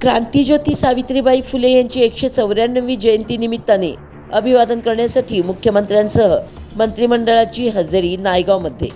क्रांतीज्योती सावित्रीबाई फुले यांची एकशे चौऱ्याण्णवी जयंती निमित्ताने अभिवादन करण्यासाठी मुख्यमंत्र्यांसह मंत्रिमंडळाची हजेरी नायगावमध्ये.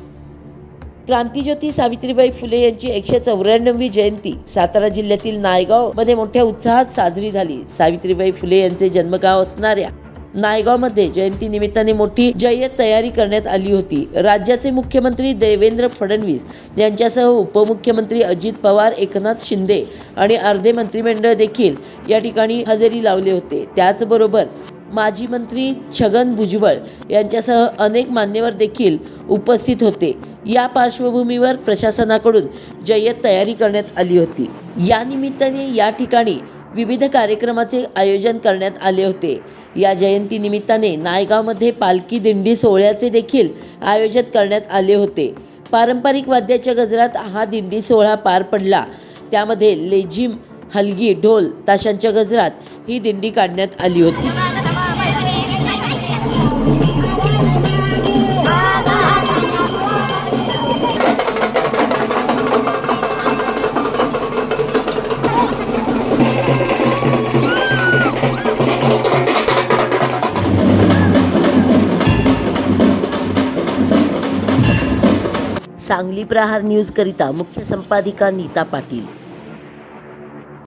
क्रांतीज्योती सावित्रीबाई फुले यांची एकशे चौऱ्याण्णवी जयंती सातारा जिल्ह्यातील नायगावमध्ये मोठ्या उत्साहात साजरी झाली. सावित्रीबाई फुले यांचे जन्मगाव असणाऱ्या नायगावमध्ये जयंती निमित्ताने मोठी जय्यत तयारी करण्यात आली होती. राज्याचे मुख्यमंत्री देवेंद्र फडणवीस यांच्यासह उपमुख्यमंत्री अजित पवार एकनाथ शिंदे आणि अर्धे मंत्रिमंडळ देखील या ठिकाणी हजेरी लावले होते. त्याचबरोबर माजी मंत्री छगन भुजबळ यांच्यासह अनेक मान्यवर देखील उपस्थित होते. या पार्श्वभूमीवर प्रशासनाकडून जय्यत तयारी करण्यात आली होती. या निमित्ताने या ठिकाणी विविध कार्यक्रमाचे आयोजन करण्यात आले होते. या जयंतीनिमित्ताने नायगावमध्ये पालखी दिंडी सोहळ्याचे देखील आयोजन करण्यात आले होते. पारंपरिक वाद्याच्या गजरात हा दिंडी सोहळा पार पडला. त्यामध्ये लेझिम हलगी ढोल ताशांच्या गजरात ही दिंडी काढण्यात आली होती. सांगली प्रहार न्यूजकरिता मुख्य संपादिका नीता पाटील.